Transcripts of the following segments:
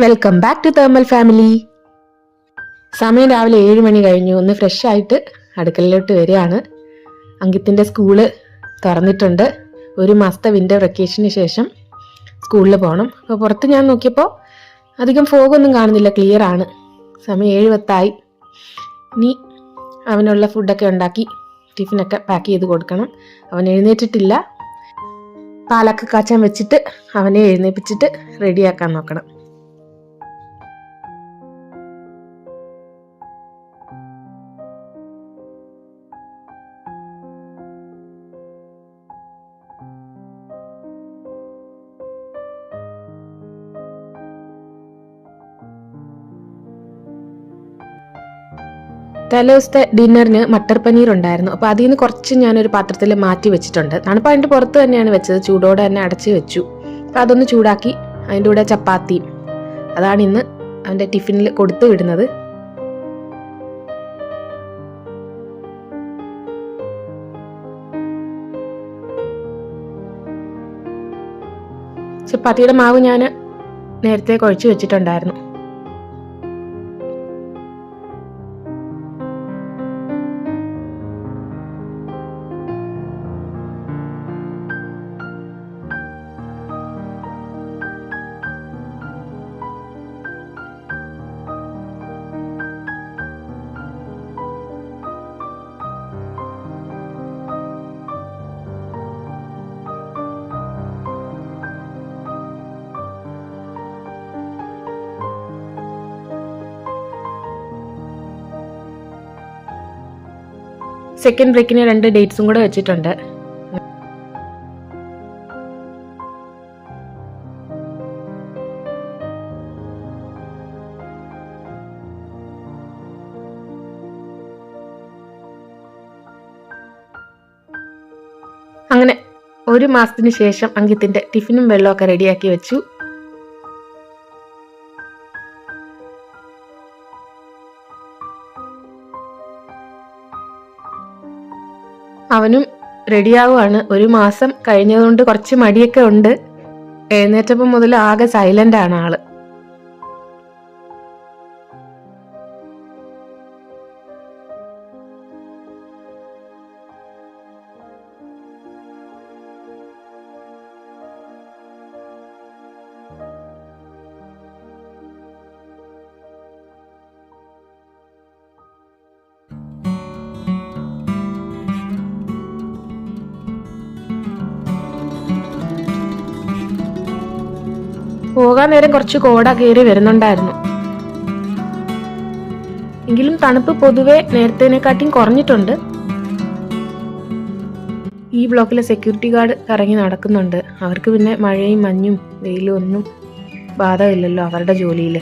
Welcome back to thermal family സമയം രാവിലെ ഏഴ് മണി കഴിഞ്ഞു. ഒന്ന് ഫ്രഷ് ആയിട്ട് അടുക്കളയിലോട്ട് വരികയാണ്. അങ്കിത്തിന്റെ സ്കൂൾ തുറന്നിട്ടുണ്ട്. ഒരു മാസത്തെ വിന്റർ വെക്കേഷന് ശേഷം സ്കൂളിൽ പോകണം അപ്പോൾ പുറത്ത് ഞാൻ നോക്കിയപ്പോൾ അധികം ഫോഗൊന്നും കാണുന്നില്ല ക്ലിയർ ആണ്. സമയം ഏഴ് പത്തായി. ഇനി അവനുള്ള ഫുഡൊക്കെ ഉണ്ടാക്കി ടിഫിനൊക്കെ പാക്ക് ചെയ്ത് കൊടുക്കണം. അവൻ എഴുന്നേറ്റിട്ടില്ല. പാലൊക്കെ കാച്ചാൻ വെച്ചിട്ട് അവനെ എഴുന്നേപ്പിച്ചിട്ട് റെഡിയാക്കാൻ നോക്കണം. തലേദിവസത്തെ ഡിന്നറിന് മട്ടർ പനീർ ഉണ്ടായിരുന്നു. അപ്പോൾ അതിൽ നിന്ന് കുറച്ച് ഞാനൊരു പാത്രത്തിൽ മാറ്റി വെച്ചിട്ടുണ്ട്. തണുപ്പ് അതിന്റെ പുറത്ത് തന്നെയാണ് വെച്ചത്. ചൂടോടെ തന്നെ അടച്ച് വെച്ചു. അപ്പോൾ അതൊന്ന് ചൂടാക്കി അതിന്റെ കൂടെ ചപ്പാത്തിയും അതാണ് ഇന്ന് അവന്റെ ടിഫിനിൽ കൊടുത്തു വിടുന്നത്. ചപ്പാത്തിയുടെ മാവ് ഞാൻ നേരത്തെ കുഴച്ച് വെച്ചിട്ടുണ്ടായിരുന്നു. സെക്കൻഡ് ബ്രേക്കിന് രണ്ട് ഡേറ്റ്സും കൂടെ വെച്ചിട്ടുണ്ട്. അങ്ങനെ ഒരു മാസത്തിന് ശേഷം അങ്കിത്തിന്റെ ടിഫിനും വെള്ളമൊക്കെ റെഡിയാക്കി വെച്ചു. അവനും റെഡിയാവുകയാണ് ഒരു മാസം കഴിഞ്ഞതുകൊണ്ട് കുറച്ച് മടിയൊക്കെ ഉണ്ട്. എഴുന്നേറ്റപ്പം മുതൽ ആകെ സൈലന്റ് ആണ് ആൾ. പോകാൻ നേരം കുറച്ച് കോട കയറി വരുന്നുണ്ടായിരുന്നു. എങ്കിലും തണുപ്പ് പൊതുവെ നേരത്തേനെക്കാട്ടിയും കുറഞ്ഞിട്ടുണ്ട്. ഈ ബ്ലോക്കിലെ സെക്യൂരിറ്റി ഗാർഡ് കറങ്ങി നടക്കുന്നുണ്ട്. അവർക്ക് പിന്നെ മഴയും മഞ്ഞും വെയിലും ഒന്നും ബാധകമില്ലല്ലോ അവരുടെ ജോലിയിൽ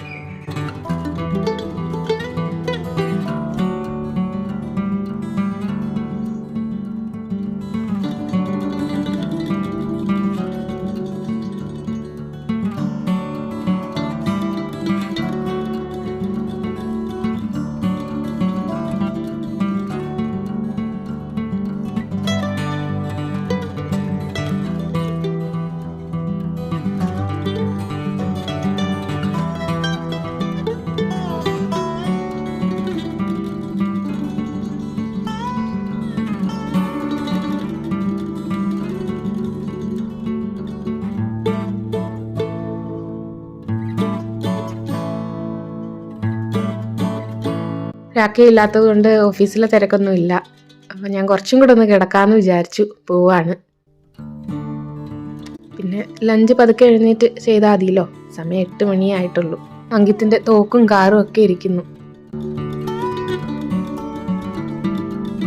രാക്കയില്ലാത്തത് കൊണ്ട് ഓഫീസിലെ തിരക്കൊന്നും ഇല്ല. അപ്പം ഞാൻ കുറച്ചും കൂടെ ഒന്ന് കിടക്കാമെന്ന് വിചാരിച്ചു. പോവാണ്. പിന്നെ ലഞ്ച് പതുക്കെ എഴുന്നേറ്റ് ചെയ്താൽ മതിയല്ലോ. സമയം എട്ട് മണിയായിട്ടുള്ളൂ അങ്കിത്തിന്റെ തോക്കും കാറും ഒക്കെ ഇരിക്കുന്നു.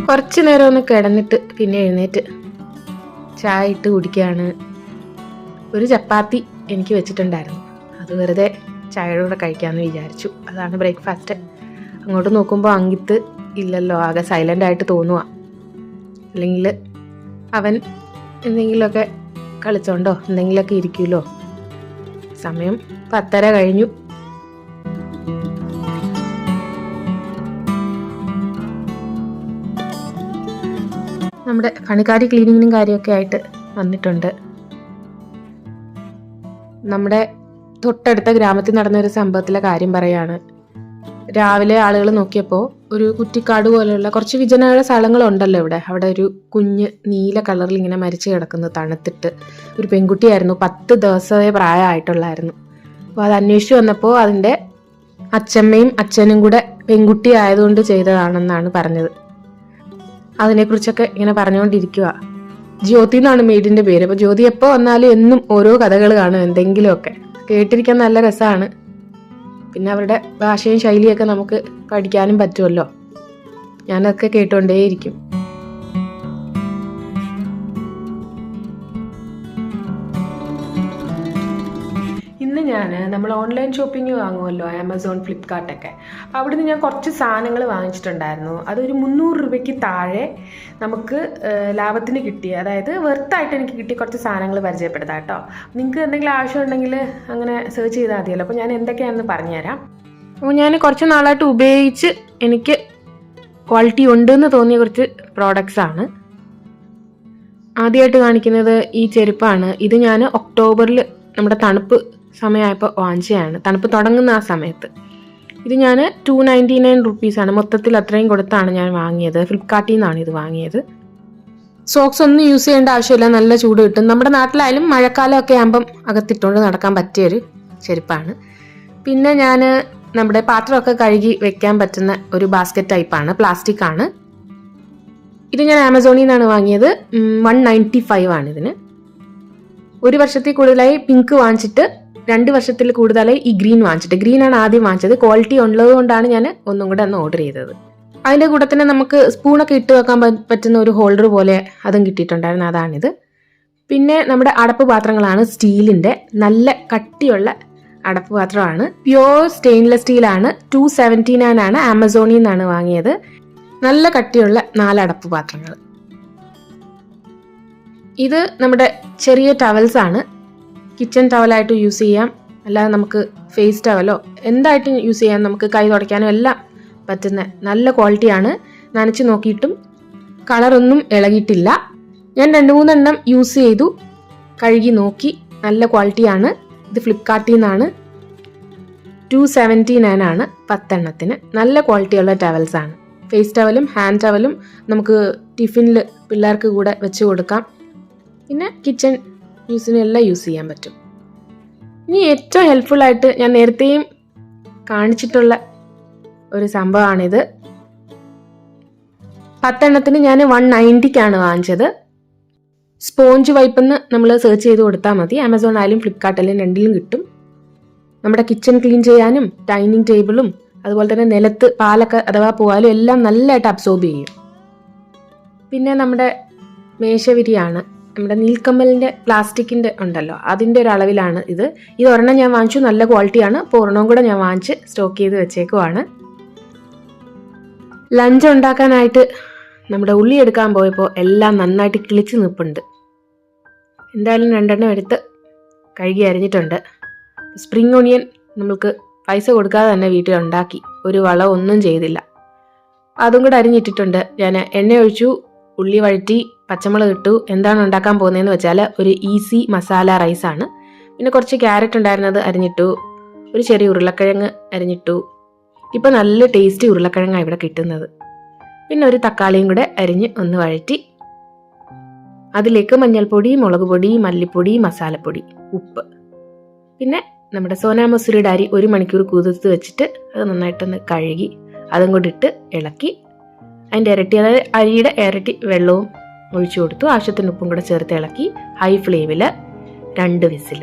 കുറച്ചു നേരം ഒന്ന് കിടന്നിട്ട് പിന്നെ എഴുന്നേറ്റ് ചായ ഇട്ട് കുടിക്കുകയാണ് ഒരു ചപ്പാത്തി എനിക്ക് വെച്ചിട്ടുണ്ടായിരുന്നു. അത് വെറുതെ ചായയുടെ കൂടെ കഴിക്കാമെന്ന് വിചാരിച്ചു. അതാണ് ബ്രേക്ക്ഫാസ്റ്റ്. അങ്ങോട്ട് നോക്കുമ്പോൾ അങ്കിത്ത് ഇല്ലല്ലോ ആകെ സൈലന്റ് ആയിട്ട് തോന്നുക അല്ലെങ്കിൽ അവൻ എന്തെങ്കിലുമൊക്കെ കളിച്ചോണ്ടോ? എന്തെങ്കിലുമൊക്കെ ഇരിക്കുമല്ലോ സമയം പത്തര കഴിഞ്ഞു. നമ്മുടെ പണിക്കാരി ക്ലീനിങ്ങിനും കാര്യമൊക്കെ ആയിട്ട് വന്നിട്ടുണ്ട്. നമ്മുടെ തൊട്ടടുത്ത ഗ്രാമത്തിൽ നടന്ന ഒരു സംഭവത്തിലെ കാര്യം പറയാണ്. രാവിലെ ആളുകൾ നോക്കിയപ്പോൾ ഒരു കുറ്റിക്കാട് പോലെയുള്ള കുറച്ച് വിജനമായ സ്ഥലങ്ങളുണ്ടല്ലോ ഇവിടെ. അവിടെ ഒരു കുഞ്ഞ് നീല കളറിൽ ഇങ്ങനെ മരിച്ചു കിടക്കുന്നു തണുത്തിട്ട്. ഒരു പെൺകുട്ടിയായിരുന്നു പത്ത് ദിവസമേ പ്രായമായിട്ടുള്ളായിരുന്നു. അപ്പോൾ അത് അന്വേഷിച്ച് വന്നപ്പോൾ അതിന്റെ അച്ഛമ്മയും അച്ഛനും കൂടെ പെൺകുട്ടി ആയതുകൊണ്ട് ചെയ്തതാണെന്നാണ് പറഞ്ഞത്. അതിനെക്കുറിച്ചൊക്കെ ഇങ്ങനെ പറഞ്ഞുകൊണ്ടിരിക്കുക ജ്യോതി എന്നാണ് മെയ്ഡിന്റെ പേര്. അപ്പോൾ ജ്യോതി എപ്പോൾ വന്നാലും എന്നും ഓരോ കഥകൾ കാണും എന്തെങ്കിലുമൊക്കെ. കേട്ടിരിക്കാൻ നല്ല രസമാണ് പിന്നെ അവരുടെ ഭാഷയും ശൈലിയൊക്കെ നമുക്ക് പഠിക്കാനും പറ്റുമല്ലോ. ഞാനതൊക്കെ കേട്ടുകൊണ്ടേയിരിക്കും ഇന്ന് ഞാൻ നമ്മൾ ഓൺലൈൻ ഷോപ്പിംഗ് വാങ്ങുമല്ലോ ആമസോൺ ഫ്ലിപ്കാർട്ടൊക്കെ അപ്പോൾ അവിടുന്ന് ഞാൻ കുറച്ച് സാധനങ്ങൾ വാങ്ങിച്ചിട്ടുണ്ടായിരുന്നു. അതൊരു മുന്നൂറ് രൂപയ്ക്ക് താഴെ നമുക്ക് ലാഭത്തിന് കിട്ടി. അതായത് വെർത്തായിട്ട് എനിക്ക് കിട്ടിയ കുറച്ച് സാധനങ്ങൾ പരിചയപ്പെടുത്താം കേട്ടോ. നിങ്ങൾക്ക് എന്തെങ്കിലും ആവശ്യമുണ്ടെങ്കിൽ അങ്ങനെ സെർച്ച് ചെയ്താൽ മതിയല്ലോ. അപ്പോൾ ഞാൻ എന്തൊക്കെയാണെന്ന് പറഞ്ഞുതരാം. അപ്പോൾ ഞാൻ കുറച്ച് നാളായിട്ട് ഉപയോഗിച്ച് എനിക്ക് ക്വാളിറ്റി ഉണ്ടെന്ന് തോന്നിയ കുറച്ച് പ്രോഡക്റ്റ്സ് ആണ്. ആദ്യമായിട്ട് കാണിക്കുന്നത് ഈ ചെരുപ്പാണ്. ഇത് ഞാൻ ഒക്ടോബറിൽ നമ്മുടെ തണുപ്പ് സമയമായപ്പോൾ വാങ്ങിച്ചതാണ്. തണുപ്പ് തുടങ്ങുന്ന ആ സമയത്ത്. ഇത് ഞാൻ ടു നയന്റി നയൻ റുപ്പീസാണ് മൊത്തത്തിൽ അത്രയും കൊടുത്താണ് ഞാൻ വാങ്ങിയത്. ഫ്ലിപ്കാർട്ടിൽ നിന്നാണ് ഇത് വാങ്ങിയത്. സോക്സ് ഒന്നും യൂസ് ചെയ്യേണ്ട ആവശ്യമില്ല. നല്ല ചൂട് കിട്ടും. നമ്മുടെ നാട്ടിലായാലും മഴക്കാലമൊക്കെ ആകുമ്പം അകത്തിട്ടുകൊണ്ട് നടക്കാൻ പറ്റിയൊരു ചെരുപ്പാണ്. പിന്നെ ഞാൻ നമ്മുടെ പാത്രമൊക്കെ കഴുകി വെക്കാൻ പറ്റുന്ന ഒരു ബാസ്ക്കറ്റ് ടൈപ്പാണ് പ്ലാസ്റ്റിക് ആണ്. ഇത് ഞാൻ ആമസോണിൽ നിന്നാണ് വാങ്ങിയത്. വൺ നയന്റി ഫൈവ് ആണ് ഇതിന്. ഒരു വർഷത്തിൽ കൂടുതലായി പിങ്ക് വാങ്ങിച്ചിട്ട് രണ്ട് വർഷത്തിൽ കൂടുതലായി ഈ ഗ്രീൻ വാങ്ങിച്ചിട്ട്. ഗ്രീൻ ആണ് ആദ്യം വാങ്ങിച്ചത്. ക്വാളിറ്റി ഉള്ളത് കൊണ്ടാണ് ഞാൻ ഒന്നും കൂടെ ഒന്ന് ഓർഡർ ചെയ്തത്. അതിന്റെ കൂടെ തന്നെ നമുക്ക് സ്പൂണൊക്കെ ഇട്ട് വെക്കാൻ പറ്റുന്ന ഒരു ഹോൾഡർ പോലെ അതും കിട്ടിയിട്ടുണ്ടായിരുന്നു. അതാണിത്. പിന്നെ നമ്മുടെ അടപ്പ് പാത്രങ്ങളാണ് സ്റ്റീലിന്റെ നല്ല കട്ടിയുള്ള അടപ്പ് പാത്രമാണ്. പ്യോർ സ്റ്റെയിൻലെസ് സ്റ്റീലാണ് ടു സെവന്റി നയൻ ആണ് ആമസോണിൽ നിന്നാണ് വാങ്ങിയത്. നല്ല കട്ടിയുള്ള നാല് അടപ്പ് പാത്രങ്ങൾ. ഇത് നമ്മുടെ ചെറിയ ടവൽസ് ആണ്. കിച്ചൺ ടവലായിട്ട് യൂസ് ചെയ്യാം. അല്ലാതെ നമുക്ക് ഫേസ് ടവലോ എന്തായിട്ടും യൂസ് ചെയ്യാം. നമുക്ക് കൈ തുടയ്ക്കാനോ എല്ലാം പറ്റുന്ന നല്ല ക്വാളിറ്റിയാണ് നനച്ച് നോക്കിയിട്ടും കളറൊന്നും ഇളകിയിട്ടില്ല. ഞാൻ രണ്ട് മൂന്നെണ്ണം യൂസ് ചെയ്തു. കഴുകി നോക്കി. നല്ല ക്വാളിറ്റിയാണ് ഇത് ഫ്ലിപ്കാർട്ടിൽ നിന്നാണ് ടു സെവന്റി നയൻ ആണ് പത്തെണ്ണത്തിന്. നല്ല ക്വാളിറ്റിയുള്ള ടവൽസ് ആണ്. ഫേസ് ടവലും ഹാൻഡ് ടവലും നമുക്ക് ടിഫിനിൽ പിള്ളേർക്ക് കൂടെ വെച്ച് കൊടുക്കാം. പിന്നെ കിച്ചൺ യൂസിനെല്ലാം യൂസ് ചെയ്യാൻ പറ്റും. ഇനി ഏറ്റവും ഹെൽപ്ഫുള്ളായിട്ട് ഞാൻ നേരത്തെയും കാണിച്ചിട്ടുള്ള ഒരു സംഭവമാണിത് പത്തെണ്ണത്തിന് ഞാൻ വൺ നയന്റിക്കാണ് വാങ്ങിച്ചത്. സ്പോഞ്ച് വൈപ്പെന്ന് നമ്മൾ സെർച്ച് ചെയ്ത് കൊടുത്താൽ മതി. ആമസോൺ ആയാലും ഫ്ലിപ്കാർട്ടിലും രണ്ടിലും കിട്ടും. നമ്മുടെ കിച്ചൺ ക്ലീൻ ചെയ്യാനും ഡൈനിങ് ടേബിളും അതുപോലെ തന്നെ നിലത്ത് പാലൊക്കെ അഥവാ പോയാലും എല്ലാം നല്ലതായിട്ട് അബ്സോർബ് ചെയ്യും. പിന്നെ നമ്മുടെ മേശവിരിയാണ്. നമ്മുടെ നീൽക്കമ്മലിന്റെ പ്ലാസ്റ്റിക്കിന്റെ ഉണ്ടല്ലോ അതിന്റെ ഒരു അളവിലാണ് ഇത്. ഇത് ഒരെണ്ണം ഞാൻ വാങ്ങിച്ചു. നല്ല ക്വാളിറ്റിയാണ് അപ്പോൾ ഒരെണ്ണം കൂടെ ഞാൻ വാങ്ങിച്ച് സ്റ്റോക്ക് ചെയ്ത് വെച്ചേക്കുവാണ്. ലഞ്ച് ഉണ്ടാക്കാനായിട്ട് നമ്മുടെ ഉള്ളി എടുക്കാൻ പോയപ്പോൾ എല്ലാം നന്നായിട്ട് കിളിച്ച് നിൽപ്പുണ്ട് എന്തായാലും രണ്ടെണ്ണം എടുത്ത് കഴുകി അരിഞ്ഞിട്ടുണ്ട്. സ്പ്രിംഗ് ഓണിയൻ നമ്മൾക്ക് പൈസ കൊടുക്കാതെ തന്നെ വീട്ടിൽ ഉണ്ടാക്കി. ഒരു വളം ഒന്നും ചെയ്തില്ല. അതും കൂടെ അരിഞ്ഞിട്ടിട്ടുണ്ട്. ഞാൻ എണ്ണ ഒഴിച്ചു ഉള്ളി വഴറ്റി പച്ചമുളക് ഇട്ടു. എന്താണ് ഉണ്ടാക്കാൻ പോകുന്നതെന്ന് വെച്ചാൽ ഒരു ഈസി മസാല റൈസാണ് പിന്നെ കുറച്ച് ക്യാരറ്റ് ഉണ്ടായിരുന്നത് അരിഞ്ഞിട്ടു. ഒരു ചെറിയ ഉരുളക്കിഴങ്ങ് അരിഞ്ഞിട്ടു. ഇപ്പം നല്ല ടേസ്റ്റി ഉരുളക്കിഴങ്ങാണ് ഇവിടെ കിട്ടുന്നത്. പിന്നെ ഒരു തക്കാളിയും കൂടെ അരിഞ്ഞ് ഒന്ന് വഴറ്റി. അതിലേക്ക് മഞ്ഞൾപ്പൊടി മുളക് പൊടി മല്ലിപ്പൊടി മസാലപ്പൊടി ഉപ്പ്. പിന്നെ നമ്മുടെ സോനാ മസൂരിയുടെ അരി ഒരു മണിക്കൂർ കുതിർത്ത് വെച്ചിട്ട് അത് നന്നായിട്ടൊന്ന് കഴുകി അതും കൂടി ഇട്ട് ഇളക്കി. അതിന്റെ ഇരട്ടി അതായത് അരിയുടെ ഇരട്ടി വെള്ളവും ഒഴിച്ചു കൊടുത്തു. ആവശ്യത്തിന് ഉപ്പും കൂടെ ചേർത്ത് ഇളക്കി. ഹൈ ഫ്ലെയിമിൽ രണ്ട് വിസിൽ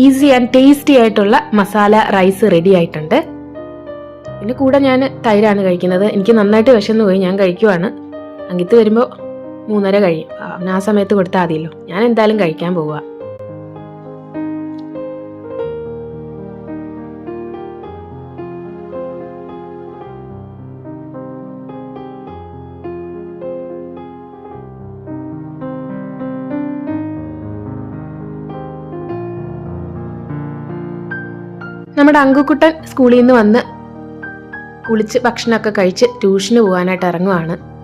ഈസി ആൻഡ് ടേസ്റ്റി ആയിട്ടുള്ള മസാല റൈസ് റെഡി ആയിട്ടുണ്ട്. പിന്നെ കൂടെ ഞാൻ തൈരാണ് കഴിക്കുന്നത്. എനിക്ക് നന്നായിട്ട് വിശന്നു പോയി. ഞാൻ കഴിക്കുവാണ്. അങ്കിത്ത് വരുമ്പോൾ മൂന്നര കഴിയും. അവന് ആ സമയത്ത് കൊടുത്താൽ മതിയല്ലോ. ഞാൻ എന്തായാലും കഴിക്കാൻ പോവുക നമ്മുടെ അങ്കുക്കുട്ടൻ സ്കൂളിൽ നിന്ന് വന്ന് കുളിച്ച് ഭക്ഷണമൊക്കെ കഴിച്ച് ട്യൂഷന് പോകാനായിട്ട് ഇറങ്ങുവാണ്.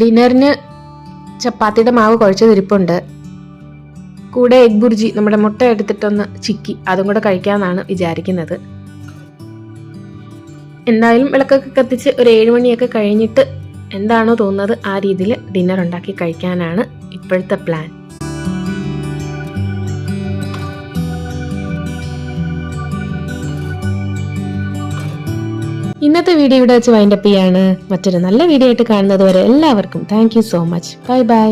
ഡിന്നറിന് ചപ്പാത്തിയുടെ മാവ് കുഴച്ചതിരിപ്പുണ്ട് കൂടെ എഗ് ബുർജി നമ്മുടെ മുട്ട എടുത്തിട്ടൊന്ന് ചിക്കി അതും കൂടെ കഴിക്കാമെന്നാണ് വിചാരിക്കുന്നത്. എന്തായാലും വിളക്കൊക്കെ കത്തിച്ച് ഒരു ഏഴുമണിയൊക്കെ കഴിഞ്ഞിട്ട് എന്താണോ തോന്നുന്നത് ആ രീതിയിൽ ഡിന്നർ ഉണ്ടാക്കി കഴിക്കാനാണ് ഇപ്പോഴത്തെ പ്ലാൻ ഇന്നത്തെ വീഡിയോ ഇവിടെ വെച്ച് വൈൻഡപ്പ് ചെയ്യാണ്. മറ്റൊരു നല്ല വീഡിയോ ആയിട്ട് കാണുന്നത് വരെ എല്ലാവർക്കും thank so much bye bye